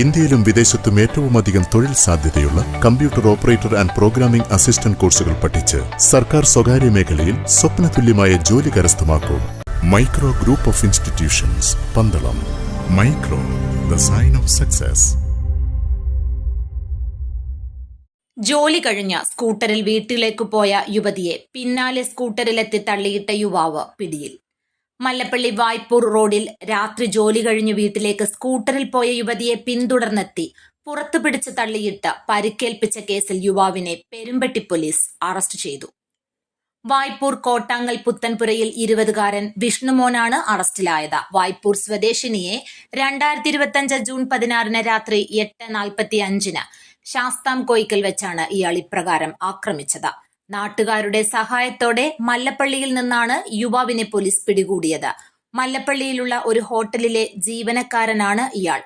ഇന്ത്യയിലും വിദേശത്തും ഏറ്റവും അധികം തൊഴിൽ സാധ്യതയുള്ള computer operator and programming assistant കോഴ്സുകൾ പഠിച്ച് സർക്കാർ സ്വകാര്യ മേഖലയിൽ സ്വപ്നതുല്യമായ ജോലി കരസ്ഥമാക്കൂ. Micro group of institutions Pandalam. Micro the sign of success. ജോലി കഴിഞ്ഞ സ്കൂട്ടറിൽ വീട്ടിലേക്ക് പോയ യുവതിയെ പിന്നാലെ സ്കൂട്ടറിലെത്തി തള്ളിയിട്ട യുവാവ് പിടിയിൽ. മല്ലപ്പള്ളി വായ്പൂർ റോഡിൽ രാത്രി ജോലി കഴിഞ്ഞ് വീട്ടിലേക്ക് സ്കൂട്ടറിൽ പോയ യുവതിയെ പിന്തുടർന്നെത്തി. പുറത്തു പിടിച്ച് തള്ളിയിട്ട് പരിക്കേൽപ്പിച്ച കേസിൽ യുവാവിനെ പെരുമ്പട്ടി പോലീസ് അറസ്റ്റ് ചെയ്തു. വായ്പൂർ കോട്ടാങ്ങൽ പുത്തൻപുരയിൽ ഇരുപതുകാരൻ വിഷ്ണുമോനാണ് അറസ്റ്റിലായത്. വായ്പൂർ സ്വദേശിനിയെ രണ്ടായിരത്തി ഇരുപത്തിയഞ്ച് ജൂൺ പതിനാറിന് രാത്രി എട്ട് നാൽപ്പത്തി അഞ്ചിന് ശാസ്താം കോയിക്കൽ വെച്ചാണ് ഇയാൾ ഇപ്രകാരം ആക്രമിച്ചത്. നാട്ടുകാരുടെ സഹായത്തോടെ മല്ലപ്പള്ളിയിൽ നിന്നാണ് യുവാവിനെ പോലീസ് പിടികൂടിയത്. മല്ലപ്പള്ളിയിലുള്ള ഒരു ഹോട്ടലിലെ ജീവനക്കാരനാണ് ഇയാൾ.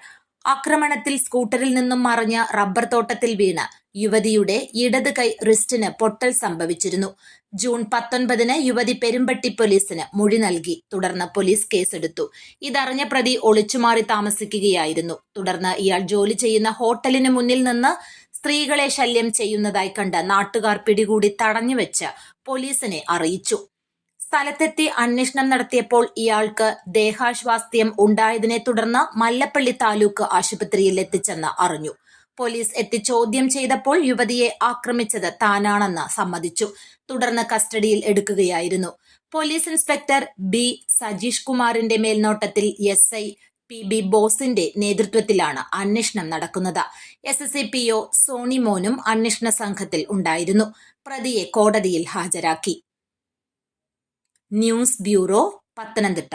ആക്രമണത്തിൽ സ്കൂട്ടറിൽ നിന്നും മറിഞ്ഞ റബ്ബർ തോട്ടത്തിൽ വീണ് യുവതിയുടെ ഇടത് കൈ റിസ്റ്റിന് പൊട്ടൽ സംഭവിച്ചിരുന്നു. ജൂൺ പത്തൊൻപതിന് യുവതി പെരുമ്പട്ടി പോലീസിന് മൊഴി നൽകി. തുടർന്ന് പോലീസ് കേസെടുത്തു. ഇതറിഞ്ഞ പ്രതി ഒളിച്ചുമാറി താമസിക്കുകയായിരുന്നു. തുടർന്ന് ഇയാൾ ജോലി ചെയ്യുന്ന ഹോട്ടലിന് മുന്നിൽ നിന്ന് സ്ത്രീകളെ ശല്യം ചെയ്യുന്നതായി കണ്ട് നാട്ടുകാർ പിടികൂടി തടഞ്ഞു തടഞ്ഞുവെച്ച് പോലീസിനെ അറിയിച്ചു. സ്ഥലത്തെത്തി അന്വേഷണം നടത്തിയപ്പോൾ ഇയാൾക്ക് ദേഹാശ്വാസ്ഥ്യം ഉണ്ടായതിനെ തുടർന്ന് മല്ലപ്പള്ളി താലൂക്ക് ആശുപത്രിയിൽ എത്തിച്ചെന്ന് അറിഞ്ഞു. പോലീസ് എത്തി ചോദ്യം ചെയ്തപ്പോൾ യുവതിയെ ആക്രമിച്ചത് താനാണെന്ന് സമ്മതിച്ചു. തുടർന്ന് കസ്റ്റഡിയിൽ എടുക്കുകയായിരുന്നു. പോലീസ് ഇൻസ്പെക്ടർ ബി സജീഷ് കുമാറിന്റെ മേൽനോട്ടത്തിൽ എസ് ഐ പി ബി ബോസിന്റെ നേതൃത്വത്തിലാണ് അന്വേഷണം നടക്കുന്നത്. S S C P O Soni മോനും അന്വേഷണ സംഘത്തിൽ ഉണ്ടായിരുന്നു. പ്രതിയെ കോടതിയിൽ ഹാജരാക്കി. News bureau Pathanamthitta.